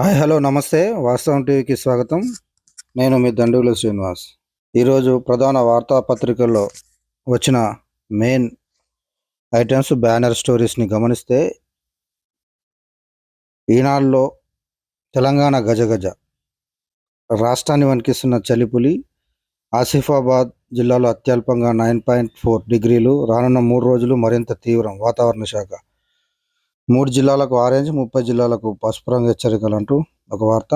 Hi hello నమస్తే. వాస్తవం టీవీకి స్వాగతం. నేను మీ దండుగుల శ్రీనివాస్. ఈరోజు ప్రధాన వార్తాపత్రికల్లో వచ్చిన మెయిన్ ఐటమ్స్ బ్యానర్ స్టోరీస్ని గమనిస్తే ఈనాడులో తెలంగాణ గజగజ. రాష్ట్రాన్ని వణికిస్తున్న చలిపులి ఆసిఫాబాద్ జిల్లాలో అత్యల్పంగా నైన్ పాయింట్ ఫోర్ డిగ్రీలు రానున్న మూడు రోజులు మరింత తీవ్రం వాతావరణ శాఖ మూడు జిల్లాలకు ఆరెంజ్ ముప్పై జిల్లాలకు పసుపు రంగు హెచ్చరికలు అంటూ ఒక వార్త.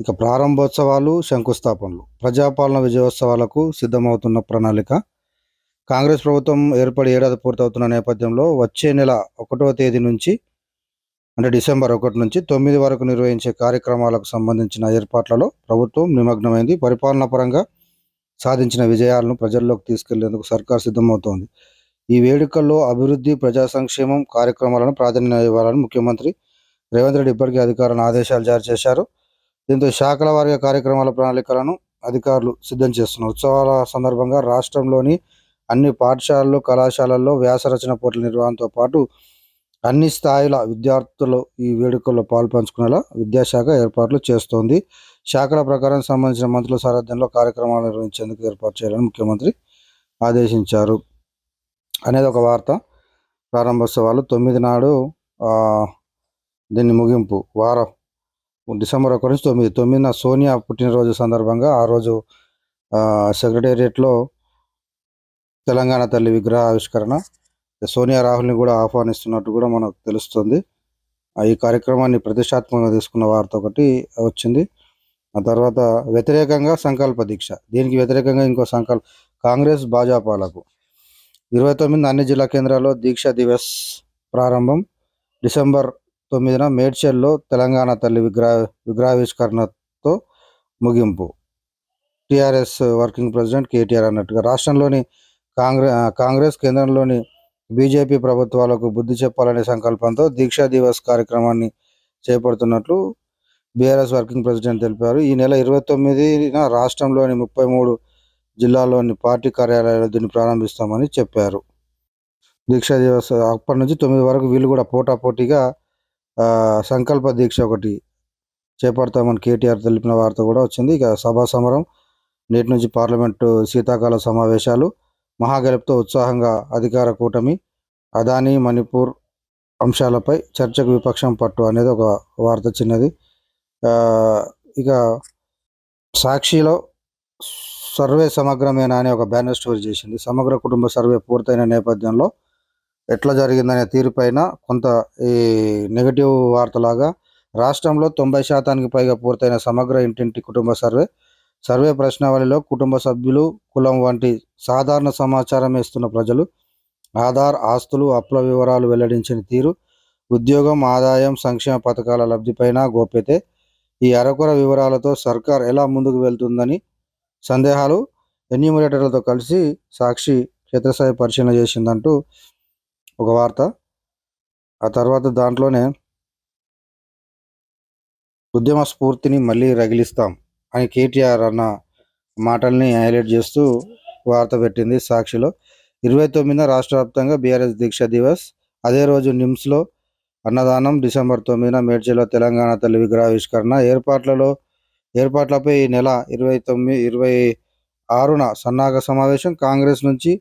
ఇక ప్రారంభోత్సవాలు శంకుస్థాపనలు. ప్రజాపాలన విజయోత్సవాలకు సిద్ధమవుతున్న ప్రణాళిక. కాంగ్రెస్ ప్రభుత్వం ఏర్పడి ఏడాది పూర్తవుతున్న నేపథ్యంలో వచ్చే నెల ఒకటవ తేదీ నుంచి అంటే డిసెంబర్ ఒకటి నుంచి తొమ్మిది వరకు నిర్వహించే కార్యక్రమాలకు సంబంధించిన ఏర్పాట్లలో ప్రభుత్వం నిమగ్నమైంది. పరిపాలనా పరంగా సాధించిన విజయాలను ప్రజల్లోకి తీసుకెళ్ళేందుకు సర్కార్ సిద్ధమవుతోంది. ఈ వేడుకల్లో అభివృద్ధి ప్రజా సంక్షేమం కార్యక్రమాలను ప్రాధాన్యత ఇవ్వాలని ముఖ్యమంత్రి రేవంత్ రెడ్డి ఇప్పటికే అధికారులను ఆదేశాలు జారీ చేశారు. దీంతో శాఖల వారీగా కార్యక్రమాల ప్రణాళికలను అధికారులు సిద్ధం చేస్తున్నారు. ఉత్సవాల సందర్భంగా రాష్ట్రంలోని అన్ని పాఠశాలలు కళాశాలల్లో వ్యాసరచన పోటీల నిర్వహణతో పాటు అన్ని స్థాయిల విద్యార్థులు ఈ వేడుకల్లో పాల్పంచుకునేలా విద్యాశాఖ ఏర్పాట్లు చేస్తోంది. శాఖల ప్రకారం సంబంధించిన మంత్రుల సారథ్యంలో కార్యక్రమాలు నిర్వహించేందుకు ఏర్పాటు చేయాలని ముఖ్యమంత్రి ఆదేశించారు. అనేది ఒక వార్త. ప్రారంభోత్సవాలు తొమ్మిది నాడు దీన్ని ముగింపు. వారం డిసెంబర్ ఒకటి నుంచి తొమ్మిది. తొమ్మిదిన సోనియా పుట్టినరోజు సందర్భంగా ఆ రోజు సెక్రటేరియట్లో తెలంగాణ తల్లి విగ్రహ ఆవిష్కరణ. సోనియా రాహుల్ని కూడా ఆహ్వానిస్తున్నట్టు కూడా మనకు తెలుస్తుంది. ఈ కార్యక్రమాన్ని ప్రతిష్టాత్మకంగా తీసుకున్న వార్త ఒకటి వచ్చింది. ఆ తర్వాత వ్యతిరేకంగా సంకల్ప దీక్ష. దీనికి వ్యతిరేకంగా ఇంకో సంకల్ప కాంగ్రెస్ భాజపాలకు. ఇరవై తొమ్మిది అన్ని జిల్లా కేంద్రాల్లో దీక్ష దివస్ ప్రారంభం. డిసెంబర్ తొమ్మిదిన మేడ్చల్లో తెలంగాణ తల్లి విగ్రహ విగ్రహావిష్కరణతో ముగింపు. టీఆర్ఎస్ వర్కింగ్ ప్రెసిడెంట్ కేటీఆర్ అన్నట్టుగా రాష్ట్రంలోని కాంగ్రెస్ కాంగ్రెస్ కేంద్రంలోని బీజేపీ ప్రభుత్వాలకు బుద్ధి చెప్పాలనే సంకల్పంతో దీక్షా దివస్ కార్యక్రమాన్ని చేపడుతున్నట్లు బీఆర్ఎస్ వర్కింగ్ ప్రెసిడెంట్ తెలిపారు. ఈ నెల ఇరవై తొమ్మిదిన రాష్ట్రంలోని ముప్పై మూడు జిల్లాలోని పార్టీ కార్యాలయాలు దీన్ని ప్రారంభిస్తామని చెప్పారు. దీక్షా దివస్ అప్పటి నుంచి తొమ్మిది వరకు వీళ్ళు కూడా పోటాపోటీగా సంకల్ప దీక్ష ఒకటి చేపడతామని కేటీఆర్ తెలిపిన వార్త కూడా వచ్చింది. ఇక సభా సమరం నేటి నుంచి పార్లమెంటు శీతాకాల సమావేశాలు మహాగెలుపుతో ఉత్సాహంగా అధికార కూటమి అదానీ మణిపూర్ అంశాలపై చర్చకు విపక్షం పట్టు అనేది ఒక వార్త చిన్నది. ఇక సాక్షిలో సర్వే సమగ్రమేనా అని ఒక బ్యానర్ స్టోరీ చేసింది. సమగ్ర కుటుంబ సర్వే పూర్తయిన నేపథ్యంలో ఎట్లా జరిగిందనే తీరుపైన కొంత ఈ నెగటివ్ వార్తలాగా రాష్ట్రంలో తొంభై శాతానికి పైగా పూర్తయిన సమగ్ర ఇంటింటి కుటుంబ సర్వే సర్వే ప్రశ్నావళిలో కుటుంబ సభ్యులు కులం వంటి సాధారణ సమాచారం ఇస్తున్న ప్రజలు ఆధార్ ఆస్తులు అప్పుల వివరాలు వెల్లడించిన తీరు ఉద్యోగం ఆదాయం సంక్షేమ పథకాల లబ్ధిపైన గోప్యతే ఈ అరకొర వివరాలతో సర్కార్ ఎలా ముందుకు వెళ్తుందని సందేహాలు ఎన్యూమరేటర్లతో కలిసి సాక్షి క్షేత్రస్థాయి పరిశీలన చేసిందంటూ ఒక వార్త. ఆ తర్వాత దాంట్లోనే ఉద్యమ స్ఫూర్తిని మళ్ళీ రగిలిస్తాం అని కేటీఆర్ అన్న మాటల్ని హైలైట్ చేస్తూ వార్త పెట్టింది సాక్షిలో. ఇరవై తొమ్మిదిన రాష్ట్ర వ్యాప్తంగా బీఆర్ఎస్ దీక్ష దివస్. అదే రోజు నిమ్స్లో అన్నదానం డిసెంబర్ తొమ్మిదిన మేడ్చల్లో తెలంగాణ తల్లి విగ్రహావిష్కరణ. ఏర్పాట్లలో ఏర్పాట్లపై ఈ నెల ఇరవై తొమ్మిది ఇరవై ఆరున సన్నాహక సమావేశం కాంగ్రెస్ నుంచి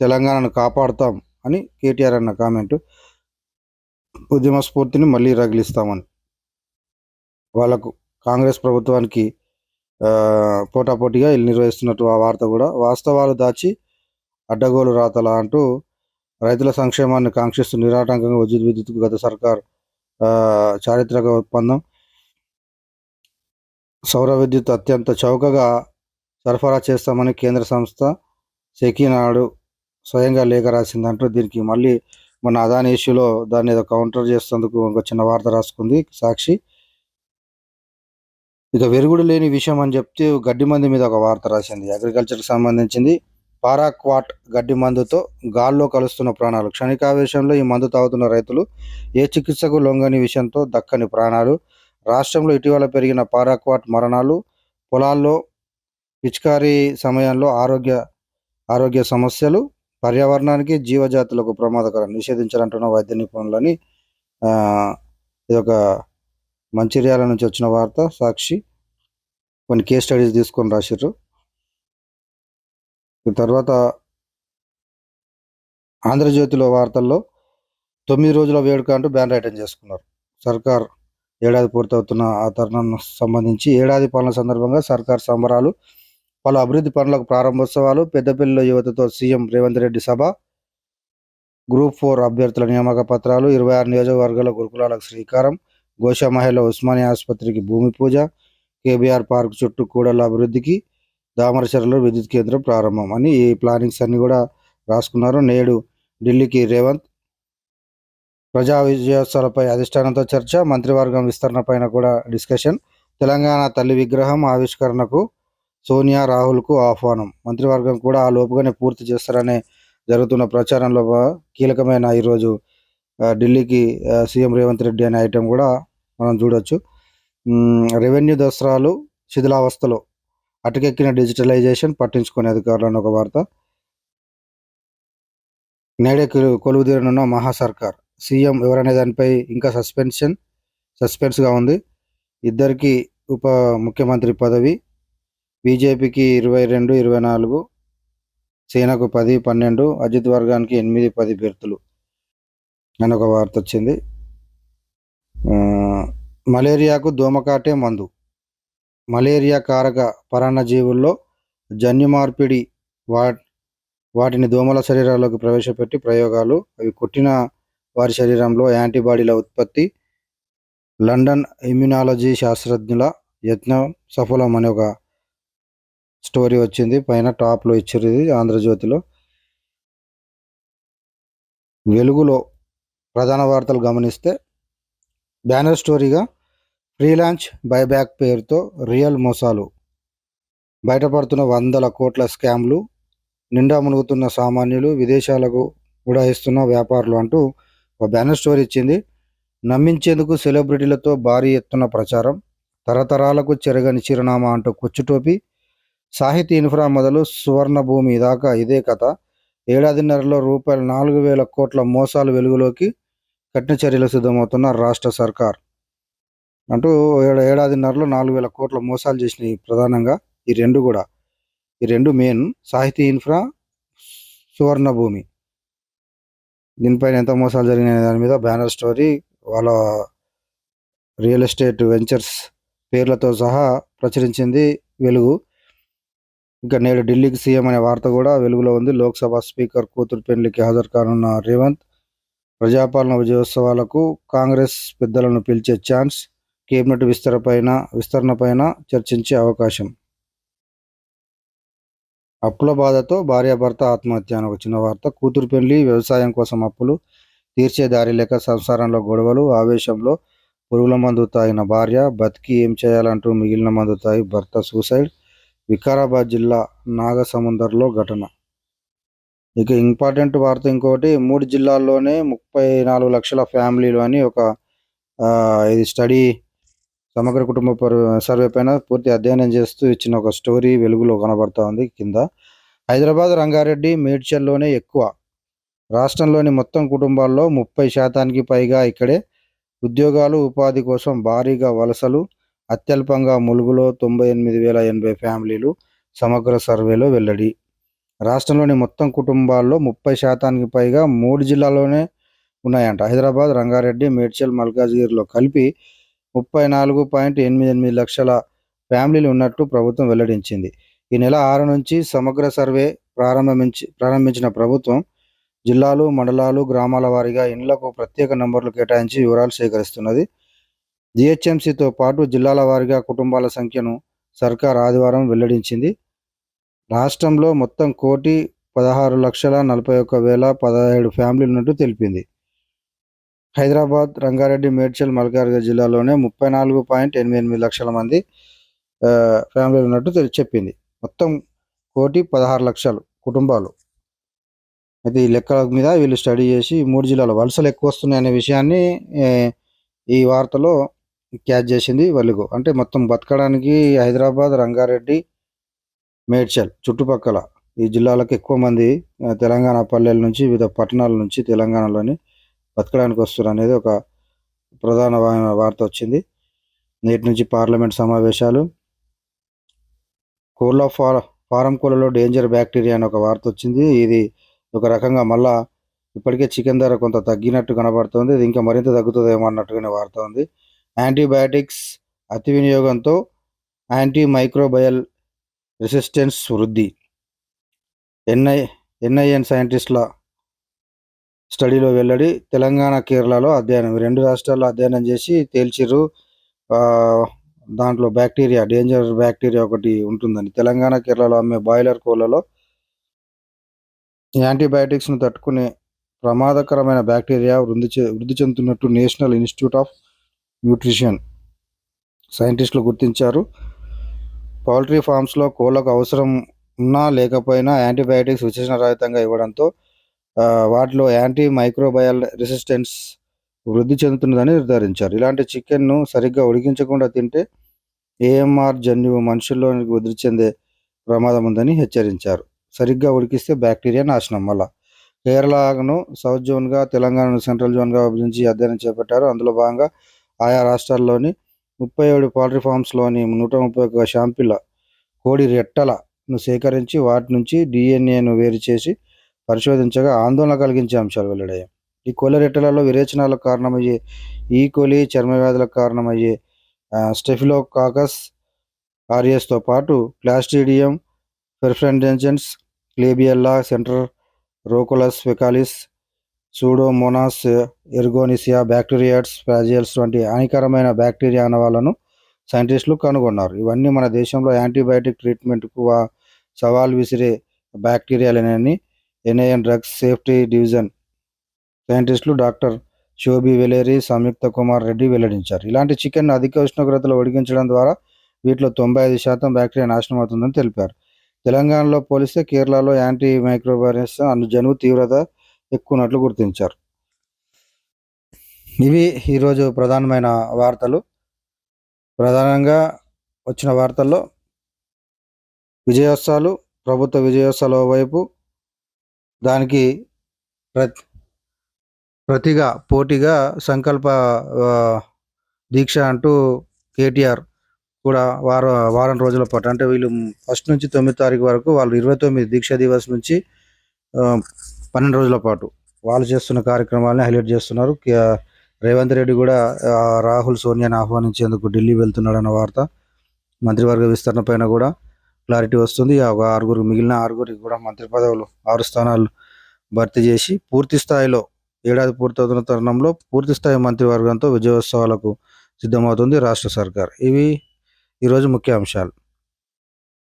తెలంగాణను కాపాడుతాం అని కేటీఆర్ అన్న కామెంటు. ఉద్యమ స్ఫూర్తిని మళ్ళీ రగిలిస్తామని. వాళ్ళకు కాంగ్రెస్ ప్రభుత్వానికి పోటాపోటీగా వీళ్ళు నిర్వహిస్తున్నట్టు ఆ వార్త కూడా. వాస్తవాలు దాచి అడ్డగోలు రాతలా అంటూ రైతుల సంక్షేమాన్ని కాంక్షిస్తూ నిరాటంకంగా విద్యుత్ విద్యుత్ గత సర్కార్ చారిత్రక ఒప్పందం సౌర విద్యుత్ అత్యంత చౌకగా సరఫరా చేస్తామని కేంద్ర సంస్థ సెకీ నాడు స్వయంగా లేఖ రాసిందంటూ దీనికి మళ్ళీ మన అదాని ఇష్యూలో దాన్ని ఏదో కౌంటర్ చేసేందుకు ఒక చిన్న వార్త రాసుకుంది సాక్షి. ఇక వెరుగుడు లేని విషయం అని చెప్తే గడ్డి మంది మీద ఒక వార్త రాసింది. అగ్రికల్చర్కి సంబంధించింది. పారాక్వాట్ గడ్డి మందుతో గాల్లో కలుస్తున్న ప్రాణాలు. క్షణికావేశంలో ఈ మందు తాగుతున్న రైతులు ఏ చికిత్సకు లొంగని విషయంతో దక్కని ప్రాణాలు రాష్ట్రంలో ఇటీవల పెరిగిన పారాక్వాట్ మరణాలు పొలాల్లో పిచికారీ సమయంలో ఆరోగ్య ఆరోగ్య సమస్యలు పర్యావరణానికి జీవజాతులకు ప్రమాదకరం నిషేధించాలంటున్న వైద్య నిపుణులని ఇది ఒక మంచిర్యాల నుంచి వచ్చిన వార్త సాక్షి. కొన్ని కేస్ స్టడీస్ తీసుకొని రాసిర్రు. తర్వాత ఆంధ్రజ్యోతిలో వార్తల్లో తొమ్మిది రోజుల వేడుక అంటూ బ్యాన్ రైటన్ చేసుకున్నారు. సర్కార్ ఏడాది పూర్తవుతున్న ఆ తరుణం సంబంధించి ఏడాది పనుల సందర్భంగా సర్కార్ సంబరాలు పలు అభివృద్ధి పనులకు ప్రారంభోత్సవాలు పెద్దపల్లిలో యువతతో సీఎం రేవంత్ రెడ్డి సభ గ్రూప్ ఫోర్ అభ్యర్థుల నియామక పత్రాలు ఇరవై ఆరు నియోజకవర్గాల గురుకులాలకు శ్రీకారం గోషామహల్లో ఉస్మానియా ఆసుపత్రికి భూమి పూజ కేబీఆర్ పార్క్ చుట్టూ కూడల అభివృద్ధికి దామరచర్లలో విద్యుత్ కేంద్రం ప్రారంభం అని ఈ ప్లానింగ్స్ అన్ని కూడా రాసుకున్నారు నేడు ఢిల్లీకి రేవంత్ ప్రజా విజయోత్సవాలపై అధిష్టానంతో చర్చ మంత్రివర్గం విస్తరణపైన కూడా డిస్కషన్. తెలంగాణ తల్లి విగ్రహం ఆవిష్కరణకు సోనియా రాహుల్కు ఆహ్వానం. మంత్రివర్గం కూడా ఆ లోపుగానే పూర్తి చేస్తారనే జరుగుతున్న ప్రచారంలో కీలకమైన ఈరోజు ఢిల్లీకి సీఎం రేవంత్ రెడ్డి అనే ఐటెం కూడా మనం చూడొచ్చు. రెవెన్యూ దసరాలు శిథిలావస్థలో అటుకెక్కిన డిజిటలైజేషన్ పట్టించుకునే అధికారులను ఒక వార్త. నేడే కొలువుదీరనున్న మహా సర్కార్ సీఎం ఎవరనే దానిపై ఇంకా సస్పెన్షన్ సస్పెన్స్గా ఉంది. ఇద్దరికి ఉప ముఖ్యమంత్రి పదవి బీజేపీకి ఇరవై రెండు ఇరవై నాలుగు సేనకు పది పన్నెండు అజిత్ వర్గానికి ఎనిమిది పది బెర్తులు అని ఒక వార్త వచ్చింది. మలేరియాకు దోమకాటే మందు. మలేరియా కారక పరాన్నజీవుల్లో జన్యు మార్పిడి వా వాటిని దోమల శరీరాల్లోకి ప్రవేశపెట్టి ప్రయోగాలు. అవి కొట్టిన వారి శరీరంలో యాంటీబాడీల ఉత్పత్తి లండన్ ఇమ్యునాలజీ శాస్త్రజ్ఞుల యత్నం సఫలం అనే ఒక స్టోరీ వచ్చింది. పైన టాప్లో ఇచ్చారు ఇది ఆంధ్రజ్యోతిలో. వెలుగులో ప్రధాన వార్తలు గమనిస్తే బ్యానర్ స్టోరీగా ఫ్రీలాంచ్ బైబ్యాక్ పేరుతో రియల్ మోసాలు. బయటపడుతున్న వందల కోట్ల స్కామ్లు నిండా మునుగుతున్న సామాన్యులు విదేశాలకు ఉడాయిస్తున్న వ్యాపారులు అంటూ ఒక బ్యానర్ స్టోరీ ఇచ్చింది. నమ్మించేందుకు సెలబ్రిటీలతో భారీ ఎత్తున ప్రచారం. తరతరాలకు చెరగని చిరునామా అంటూ కుచ్చుటోపి. సాహితీ ఇన్ఫ్రా మొదలు సువర్ణ భూమి దాకా ఇదే కథ. ఏడాదిన్నరలో రూపాయలు నాలుగు వేల కోట్ల మోసాలు వెలుగులోకి కఠిన చర్యలు సిద్ధమవుతున్న రాష్ట్ర సర్కార్. అంటూ ఏడాదిన్నరలో నాలుగు వేల కోట్ల మోసాలు చేసినాయి ప్రధానంగా. ఈ రెండు కూడా. ఈ రెండు మెయిన్. సాహితీ ఇన్ఫ్రా సువర్ణ భూమి దీనిపైన ఎంత మోసాలు జరిగినాయి దాని మీద బ్యానర్ స్టోరీ వాళ్ళ రియల్ ఎస్టేట్ వెంచర్స్ పేర్లతో సహా ప్రచురించింది వెలుగు. ఇంకా నేడు ఢిల్లీకి సీఎం అనే వార్త కూడా వెలుగులో ఉంది. లోక్సభ స్పీకర్ కూతురు పెళ్ళికి హాజరు కానున్న రేవంత్ ప్రజాపాలన విజయోత్సవాలకు కాంగ్రెస్ పెద్దలను పిలిచే ఛాన్స్ కేబినెట్ విస్తరణపైన విస్తరణ పైన చర్చించే అవకాశం. అప్పుల బాధతో భార్యాభర్త ఆత్మహత్య అని ఒక చిన్న వార్త. కూతురు పెళ్ళి వ్యవసాయం కోసం అప్పులు తీర్చే దారి లేక సంసారంలో గొడవలు ఆవేశంలో పురుగుల మందు తాగిన భార్య బతికి ఏం చేయాలంటూ మిగిలిన మందు తాగి భర్త సూసైడ్ వికారాబాద్ జిల్లా నాగసముందర్లో ఘటన. ఇక ఇంపార్టెంట్ వార్త ఇంకోటి మూడు జిల్లాల్లోనే ముప్పై నాలుగు లక్షల ఫ్యామిలీలు అని ఒక ఇది స్టడీ సమగ్ర కుటుంబ సర్వే పైన పూర్తి అధ్యయనం చేస్తూ ఇచ్చిన ఒక స్టోరీ వెలుగులో కనబడతా ఉంది కింద. హైదరాబాద్ రంగారెడ్డి మేడ్చల్లోనే ఎక్కువ. రాష్ట్రంలోని మొత్తం కుటుంబాల్లో ముప్పై శాతానికి పైగా ఇక్కడే ఉద్యోగాలు ఉపాధి కోసం భారీగా వలసలు అత్యల్పంగా ములుగులో తొంభై ఎనిమిది వేల ఎనభై ఫ్యామిలీలు సమగ్ర సర్వేలో వెల్లడి. రాష్ట్రంలోని మొత్తం కుటుంబాల్లో ముప్పై శాతానికి పైగా మూడు జిల్లాల్లోనే ఉన్నాయంట. హైదరాబాద్ రంగారెడ్డి మేడ్చల్ మల్కాజ్గిరిలో కలిపి ముప్పై నాలుగు పాయింట్ ఎనిమిది ఎనిమిది లక్షల ఫ్యామిలీలు ఉన్నట్టు ప్రభుత్వం వెల్లడించింది. ఈ నెల ఆరు నుంచి సమగ్ర సర్వే ప్రారంభించి ప్రారంభించిన ప్రభుత్వం జిల్లాలు మండలాలు గ్రామాల వారీగా ఇండ్లకు ప్రత్యేక నంబర్లు కేటాయించి వివరాలు సేకరిస్తున్నది. జిహెచ్ఎంసీతో పాటు జిల్లాల వారీగా కుటుంబాల సంఖ్యను సర్కార్ ఆదివారం వెల్లడించింది. రాష్ట్రంలో మొత్తం కోటి పదహారు లక్షల నలభై ఒక్క వేల పదహేడు ఫ్యామిలీలు ఉన్నట్టు తెలిపింది. హైదరాబాద్ రంగారెడ్డి మేడ్చల్ మల్కాజ్గిరి జిల్లాలోనే ముప్పై నాలుగు పాయింట్ ఎనిమిది ఎనిమిది లక్షల మంది ఫ్యామిలీలు ఉన్నట్టు చెప్పింది. మొత్తం కోటి పదహారు లక్షలు కుటుంబాలు. అయితే ఈ లెక్కల మీద వీళ్ళు స్టడీ చేసి మూడు జిల్లాలో వలసలు ఎక్కువ వస్తున్నాయనే విషయాన్ని ఈ వార్తలో క్యాచ్ చేసింది వెలుగు అంటే మొత్తం బతకడానికి హైదరాబాద్ రంగారెడ్డి మేడ్చల్ చుట్టుపక్కల ఈ జిల్లాలకు ఎక్కువ మంది తెలంగాణ పల్లెల నుంచి వివిధ పట్టణాల నుంచి తెలంగాణలోని బతకడానికి వస్తున్నారు అనేది ఒక ప్రధాన వార్త వచ్చింది. నేటి నుంచి పార్లమెంట్ సమావేశాలు. కోళ్ళ ఫార ఫారం కోళ్ళలో డేంజర్ బ్యాక్టీరియా అని ఒక వార్త వచ్చింది. ఇది ఒక రకంగా మళ్ళా ఇప్పటికే చికెన్ ధర కొంత తగ్గినట్టు కనబడుతుంది. ఇది ఇంకా మరింత తగ్గుతుందేమో అన్నట్టుగానే వార్త ఉంది. యాంటీబయాటిక్స్ అతి వినియోగంతో యాంటీ మైక్రోబయల్ రెసిస్టెన్స్ వృద్ధి. ఎన్ఐ ఎన్ఐఎన్ సైంటిస్టుల స్టడీలో వెల్లడి తెలంగాణ కేరళలో అధ్యయనం. రెండు రాష్ట్రాల్లో అధ్యయనం చేసి తేల్చిర్రు. దాంట్లో బ్యాక్టీరియా డేంజర్ బ్యాక్టీరియా ఒకటి ఉంటుందని. తెలంగాణ కేరళలో అమ్మే బాయిలర్ కోళ్ళలో యాంటీబయాటిక్స్ను తట్టుకునే ప్రమాదకరమైన బ్యాక్టీరియా వృద్ధి చె వృద్ధి చెందుతున్నట్టు నేషనల్ ఇన్స్టిట్యూట్ ఆఫ్ న్యూట్రిషన్ సైంటిస్టులు గుర్తించారు. పౌల్ట్రీ ఫార్మ్స్లో కోళ్ళకు అవసరం ఉన్నా లేకపోయినా యాంటీబయాటిక్స్ విశేషరహితంగా ఇవ్వడంతో వాటిలో యాంటీ మైక్రోబయల్ రెసిస్టెన్స్ వృద్ధి చెందుతున్నదని నిర్ధారించారు. ఇలాంటి చికెన్ను సరిగ్గా ఉడికించకుండా తింటే ఏఎంఆర్ జన్యువు మనుషుల్లోనికి వృద్ధి చెందే ప్రమాదం ఉందని హెచ్చరించారు. సరిగ్గా ఉడికిస్తే బ్యాక్టీరియా నాశనం. వల్ల కేరళను సౌత్ జోన్గా తెలంగాణను సెంట్రల్ జోన్గా విభజించి అధ్యయనం చేపట్టారు. అందులో భాగంగా ఆయా రాష్ట్రాల్లోని ముప్పై ఏడు పౌల్ట్రీ ఫార్మ్స్లోని నూట ముప్పై ఒక్క షాంపిల కోడి రెట్టలను సేకరించి వాటి నుంచి డిఎన్ఏను వేరు చేసి పరిశోధించగా ఆందోళన కలిగించే అంశాలు వెల్లడయ్యాయి. ఈ కొలరెట్టలలో విరేచనాలకు కారణమయ్యే ఈ కొలి చర్మ వ్యాధులకు కారణమయ్యే స్టెఫిలోకాకస్ ఆరియస్తో పాటు క్లాస్ట్రీడియం పెర్ఫ్రెండెన్జెన్స్ క్లేబియల్లా సెంటర్ రోకోలస్ faecalis Pseudomonas aeruginosa Bacteroides fragilis వంటి హానికరమైన బ్యాక్టీరియా అనవాలను సైంటిస్టులు కనుగొన్నారు. ఇవన్నీ మన దేశంలో యాంటీబయాటిక్ ట్రీట్మెంట్కు సవాల్ విసిరే బ్యాక్టీరియాలేనని ఎన్ఐఎన్ డ్రగ్స్ సేఫ్టీ డివిజన్ సైంటిస్టులు డాక్టర్ శోభి వెలేరి సంయుక్త కుమార్ రెడ్డి వెల్లడించారు. ఇలాంటి చికెన్ అధిక ఉష్ణోగ్రతలో ఉడికించడం ద్వారా వీటిలో తొంభై ఐదు శాతం బ్యాక్టీరియా నాశనం అవుతుందని తెలిపారు. తెలంగాణలో పోలిస్తే కేరళలో యాంటీ మైక్రోబైరస్ అను జనువు తీవ్రత ఎక్కువనట్లు గుర్తించారు. ఇవి ఈరోజు ప్రధానమైన వార్తలు. ప్రధానంగా వచ్చిన వార్తల్లో విజయోత్సవాలు ప్రభుత్వ విజయోత్సవాల వైపు దానికి ప్రతి ప్రతిగా పోటీగా సంకల్ప దీక్ష అంటూ కేటీఆర్ కూడా వారం వారం రోజుల పాటు అంటే వీళ్ళు ఫస్ట్ నుంచి తొమ్మిది తారీఖు వరకు వాళ్ళు ఇరవై తొమ్మిది దీక్ష దివస్ నుంచి పన్నెండు రోజుల పాటు వాళ్ళు చేస్తున్న కార్యక్రమాలని హైలైట్ చేస్తున్నారు. కే- రేవంత్ రెడ్డి కూడా రాహుల్ సోనియాని ఆహ్వానించేందుకు ఢిల్లీ వెళ్తున్నాడన్న వార్త మంత్రివర్గ విస్తరణ పైన కూడా. క్లారిటీ వస్తుంది. ఆ ఒక ఆరుగురు మిగిలిన ఆరుగురికి కూడా మంత్రి పదవులు ఆరు స్థానాలు భర్తీ చేసి పూర్తి స్థాయిలో ఏడాది పూర్తవుతున్న తరుణంలో పూర్తి స్థాయి మంత్రివర్గంతో విజయోత్సవాలకు సిద్ధమవుతుంది రాష్ట్ర సర్కార్. ఇవి ఈరోజు ముఖ్య అంశాలు.